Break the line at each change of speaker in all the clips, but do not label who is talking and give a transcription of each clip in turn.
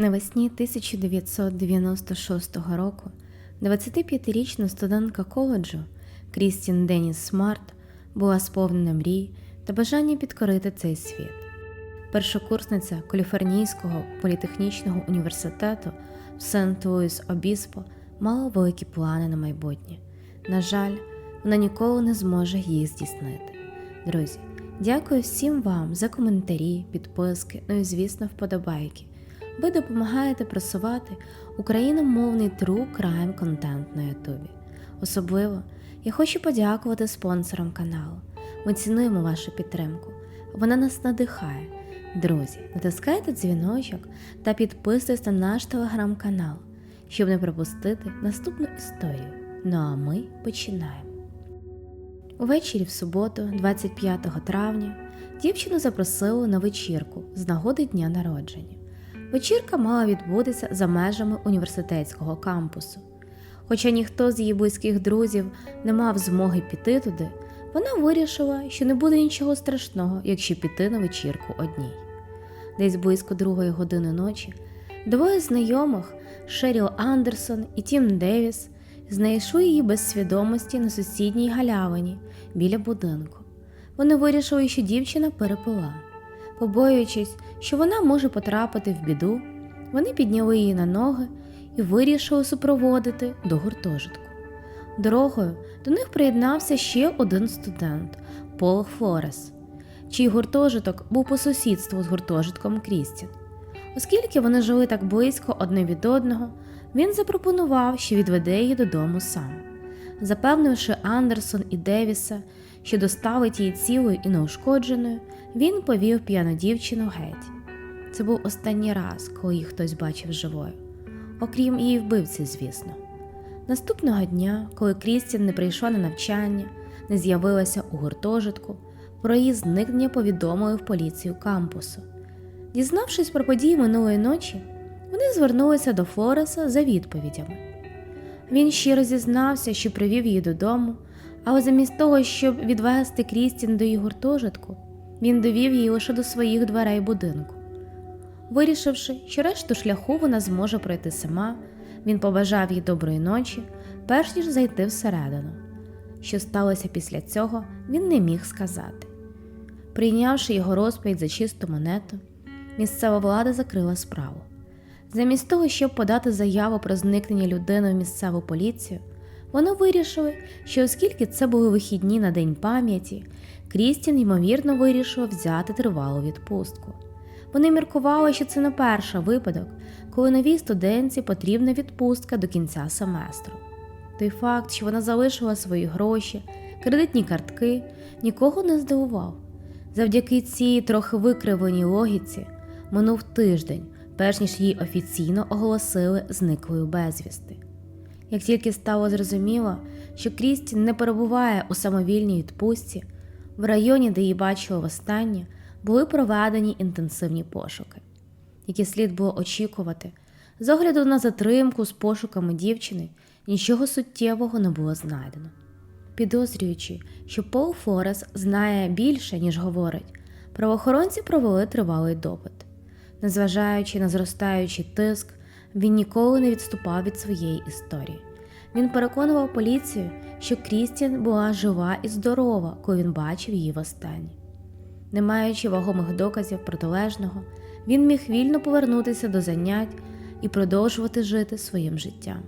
Навесні 1996 року 25-річна студентка коледжу Крістін Деніс Смарт була сповнена мрій та бажання підкорити цей світ. Першокурсниця Каліфорнійського політехнічного університету в Сент-Луїс Обіспо мала великі плани на майбутнє. На жаль, вона ніколи не зможе їх здійснити. Друзі, дякую всім вам за коментарі, підписки, ну і звісно, вподобайки. Ви допомагаєте просувати україномовний true crime контент на Ютубі. Особливо я хочу подякувати спонсорам каналу. Ми цінуємо вашу підтримку. Вона нас надихає. Друзі, натискайте дзвіночок та підписуйтесь на наш телеграм-канал, щоб не пропустити наступну історію. Ну а ми починаємо. Увечері в суботу, 25 травня, дівчину запросили на вечірку з нагоди дня народження. Вечірка мала відбутися за межами університетського кампусу. Хоча ніхто з її близьких друзів не мав змоги піти туди, вона вирішила, що не буде нічого страшного, якщо піти на вечірку одній. Десь близько другої години ночі двоє знайомих Шеріл Андерсон і Тім Девіс знайшли її без свідомості на сусідній галявині біля будинку. Вони вирішили, що дівчина перепила. Побоюючись, що вона може потрапити в біду, вони підняли її на ноги і вирішили супроводити до гуртожитку. Дорогою до них приєднався ще один студент Пол Флорес, чий гуртожиток був по сусідству з гуртожитком Крістін. Оскільки вони жили так близько одне від одного, він запропонував, що відведе її додому сам. Запевнивши Андерсон і Девіса, що доставить її цілою і неушкодженою, він повів п'яну дівчину геть. Це був останній раз, коли їх хтось бачив живою, окрім її вбивці, звісно. Наступного дня, коли Крістін не прийшла на навчання, не з'явилася у гуртожитку, про її зникнення повідомили в поліцію кампусу. Дізнавшись про події минулої ночі, вони звернулися до Флореса за відповідями. Він щиро зізнався, що привів її додому, але замість того, щоб відвести Крістін до її гуртожитку, він довів її лише до своїх дверей будинку. Вирішивши, що решту шляху вона зможе пройти сама, він побажав їй доброї ночі, перш ніж зайти всередину. Що сталося після цього, він не міг сказати. Прийнявши його розповідь за чисту монету, місцева влада закрила справу. Замість того, щоб подати заяву про зникнення людини в місцеву поліцію, вони вирішили, що оскільки це були вихідні на День пам'яті, Крістін, ймовірно, вирішила взяти тривалу відпустку. Вони міркували, що це не перший випадок, коли новій студентці потрібна відпустка до кінця семестру. Той факт, що вона залишила свої гроші, кредитні картки, нікого не здивував. Завдяки цій трохи викривленій логіці минув тиждень, перш ніж її офіційно оголосили зниклою безвісти. Як тільки стало зрозуміло, що Крістін не перебуває у самовільній відпустці, в районі, де її бачили востаннє, були проведені інтенсивні пошуки, які слід було очікувати. З огляду на затримку з пошуками дівчини нічого суттєвого не було знайдено. Підозрюючи, що Пол Форес знає більше, ніж говорить, правоохоронці провели тривалий допит. Незважаючи на зростаючий тиск, він ніколи не відступав від своєї історії. Він переконував поліцію, що Крістін була жива і здорова, коли він бачив її востаннє. Не маючи вагомих доказів протилежного, він міг вільно повернутися до занять і продовжувати жити своїм життям.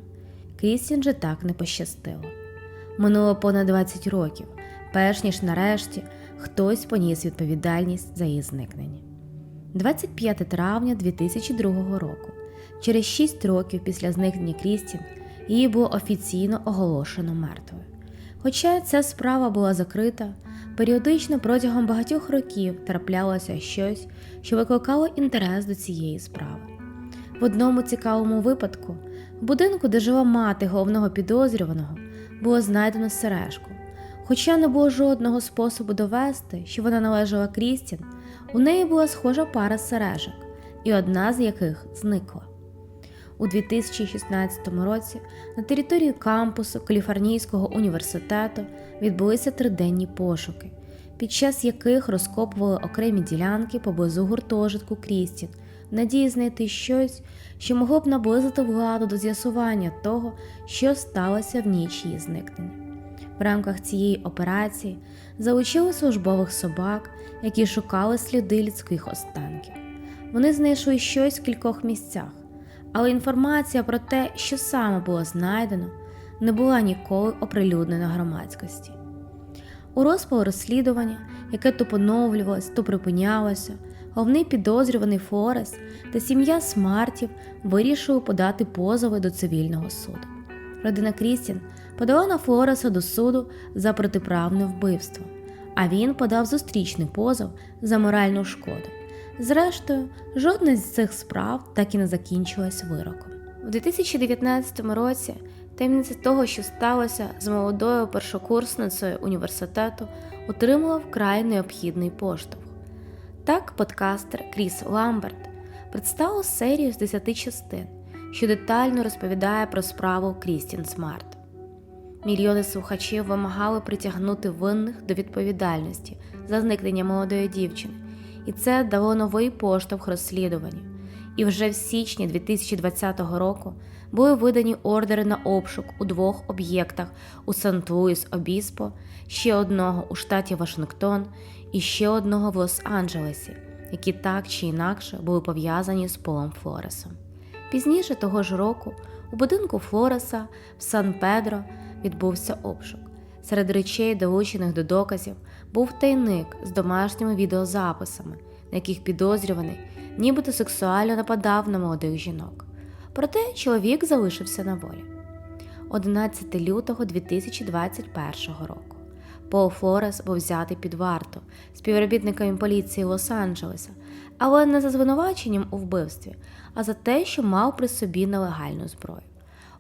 Крістін же так не пощастило. Минуло понад 20 років, перш ніж нарешті хтось поніс відповідальність за її зникнення. 25 травня 2002 року, через 6 років після зникнення Крістін, її було офіційно оголошено мертвою. Хоча ця справа була закрита, періодично протягом багатьох років траплялося щось, що викликало інтерес до цієї справи. В одному цікавому випадку, в будинку, де жила мати головного підозрюваного, було знайдено сережку. Хоча не було жодного способу довести, що вона належала Крістін, у неї була схожа пара сережок, і одна з яких зникла. У 2016 році на території кампусу Каліфорнійського університету відбулися триденні пошуки, під час яких розкопували окремі ділянки поблизу гуртожитку Крістін в надії знайти щось, що могло б наблизити владу до з'ясування того, що сталося в ніч її зникнення. В рамках цієї операції залучили службових собак, які шукали сліди людських останків. Вони знайшли щось в кількох місцях, але інформація про те, що саме було знайдено, не була ніколи оприлюднена громадськості. У розпал розслідування, яке то поновлювалось, то припинялося, головний підозрюваний Форест та сім'я Смартів вирішили подати позови до цивільного суду. Родина Крістін подала на Флореса до суду за протиправне вбивство, а він подав зустрічний позов за моральну шкоду. Зрештою, жодна з цих справ так і не закінчилась вироком. У 2019 році таємниця того, що сталося з молодою першокурсницею університету, отримала вкрай необхідний поштовх. Так, подкастер Кріс Ламберт представив серію з 10 частин, що детально розповідає про справу Крістін Смарт. Мільйони слухачів вимагали притягнути винних до відповідальності за зникнення молодої дівчини, і це дало новий поштовх розслідуванню. І вже в січні 2020 року були видані ордери на обшук у двох об'єктах у Сант-Луїс Обіспо, ще одного у штаті Вашингтон і ще одного в Лос-Анджелесі, які так чи інакше були пов'язані з Полом Флоресом. Пізніше того ж року у будинку Флореса в Сан-Педро відбувся обшук. Серед речей, долучених до доказів, був тайник з домашніми відеозаписами, на яких підозрюваний нібито сексуально нападав на молодих жінок. Проте чоловік залишився на волі. 11 лютого 2021 року Пол Флорес був взятий під варту співробітниками поліції Лос-Анджелеса, але не за звинуваченням у вбивстві, а за те, що мав при собі нелегальну зброю.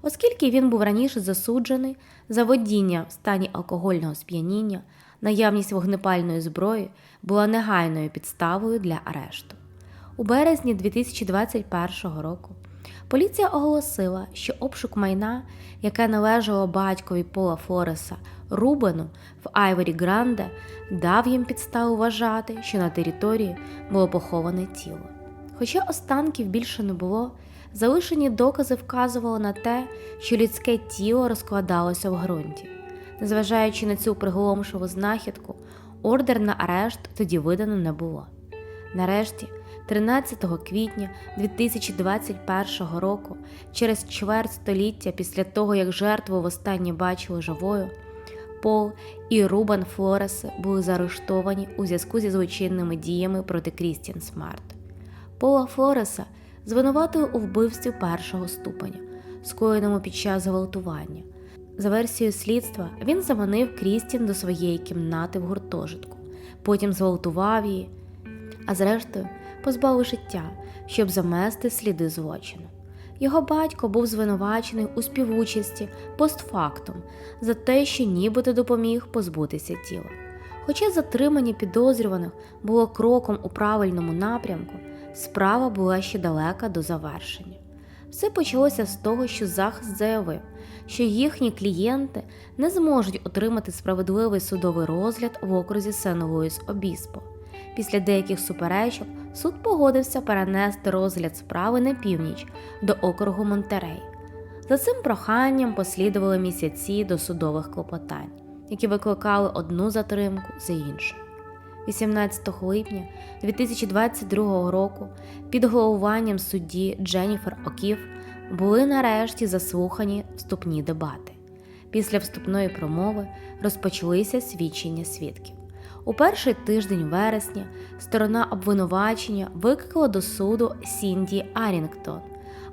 Оскільки він був раніше засуджений за водіння в стані алкогольного сп'яніння, наявність вогнепальної зброї була негайною підставою для арешту. У березні 2021 року поліція оголосила, що обшук майна, яке належало батькові Пола Фореса Рубену в Айворі Гранде, дав їм підставу вважати, що на території було поховане тіло. Хоча останків більше не було, залишені докази вказували на те, що людське тіло розкладалося в ґрунті. Незважаючи на цю приголомшову знахідку, ордер на арешт тоді видано не було. Нарешті, 13 квітня 2021 року, через чверть століття після того, як жертву востаннє бачили живою, Пол і Рубан Флореси були заарештовані у зв'язку зі злочинними діями проти Крістін Смарт. Пола Флореса звинуватили у вбивстві першого ступеня, скоєному під час гвалтування. За версією слідства, він заманив Крістін до своєї кімнати в гуртожитку, потім зґвалтував її, а зрештою позбавив життя, щоб замести сліди злочину. Його батько був звинувачений у співучасті постфактум за те, що нібито допоміг позбутися тіла. Хоча затримання підозрюваних було кроком у правильному напрямку, справа була ще далека до завершення. Все почалося з того, що захист заявив, що їхні клієнти не зможуть отримати справедливий судовий розгляд в окрузі Сен-Луїс Обіспо. Після деяких суперечок суд погодився перенести розгляд справи на північ до округу Монтерей. За цим проханням послідували місяці до судових клопотань, які викликали одну затримку за іншою. 18 липня 2022 року під головуванням судді Дженніфер Окіф були нарешті заслухані вступні дебати. Після вступної промови розпочалися свідчення свідків. У перший тиждень вересня сторона обвинувачення викликала до суду Сінді Арінгтон,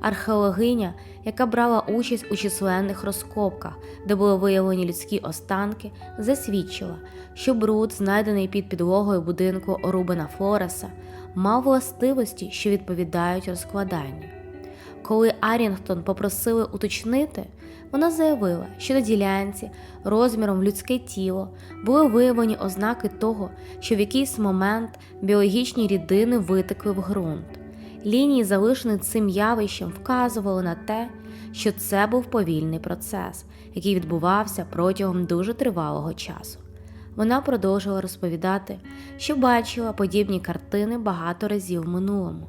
археологиня, яка брала участь у численних розкопках, де були виявлені людські останки, засвідчила, що бруд, знайдений під підлогою будинку Рубена Флореса, мав властивості, що відповідають розкладанню. Коли Арінгтон попросили уточнити, вона заявила, що на ділянці розміром в людське тіло були виявлені ознаки того, що в якийсь момент біологічні рідини витекли в ґрунт. Лінії, залишені цим явищем, вказували на те, що це був повільний процес, який відбувався протягом дуже тривалого часу. Вона продовжила розповідати, що бачила подібні картини багато разів в минулому,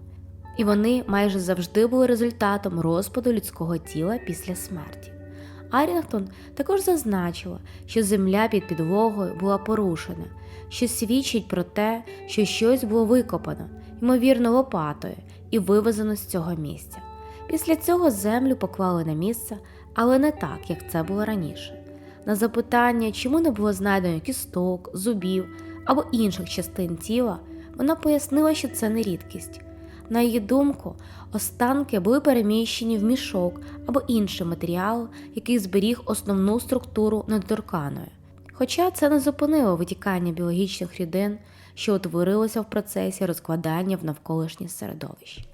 і вони майже завжди були результатом розпаду людського тіла після смерті. Арінгтон також зазначила, що земля під підлогою була порушена, що свідчить про те, що щось було викопано, ймовірно, лопатою, і вивезено з цього місця. Після цього землю поклали на місце, але не так, як це було раніше. На запитання, чому не було знайдено кісток, зубів або інших частин тіла, вона пояснила, що це не рідкість. На її думку, останки були переміщені в мішок або інший матеріал, який зберіг основну структуру недоторканою. Хоча це не зупинило витікання біологічних рідин, що утворилося в процесі розкладання в навколишнє середовище.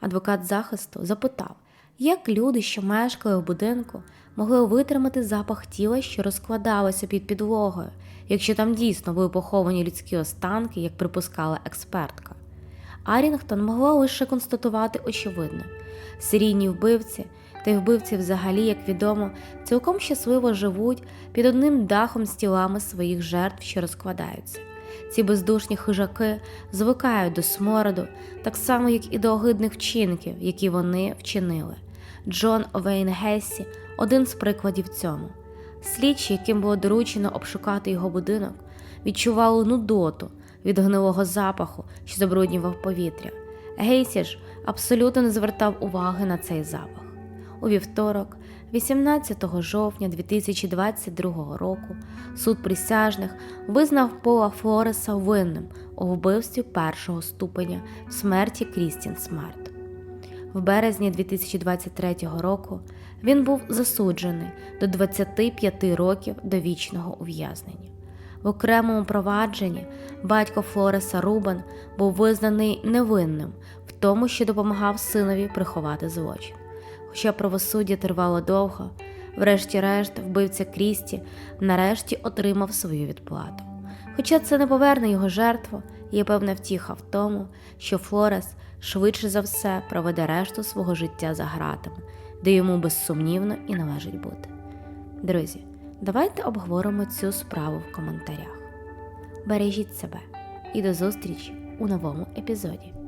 Адвокат захисту запитав, як люди, що мешкали в будинку, могли витримати запах тіла, що розкладалося під підлогою, якщо там дійсно були поховані людські останки, як припускала експертка. Арінгтон могла лише констатувати очевидне: серійні вбивці та й вбивці, взагалі, як відомо, цілком щасливо живуть під одним дахом з тілами своїх жертв, що розкладаються. Ці бездушні хижаки звикають до смороду, так само, як і до огидних вчинків, які вони вчинили. Джон Овейн Гессі один з прикладів цьому. Слідчі, яким було доручено обшукати його будинок, відчували нудоту від гнилого запаху, що забруднював повітря. Гейсі ж абсолютно не звертав уваги на цей запах. У вівторок, 18 жовтня 2022 року, суд присяжних визнав Пола Флореса винним у вбивстві першого ступеня в смерті Крістін Смарт. В березні 2023 року він був засуджений до 25 років довічного ув'язнення. В окремому провадженні батько Флореса Рубан був визнаний невинним в тому, що допомагав синові приховати злочин. Хоча правосуддя тривало довго, врешті-решт вбивця Крісті нарешті отримав свою відплату. Хоча це не поверне його жертву, є певна втіха в тому, що Флорес швидше за все проведе решту свого життя за гратами, де йому безсумнівно і належить бути. Друзі, давайте обговоримо цю справу в коментарях. Бережіть себе і до зустрічі у новому епізоді.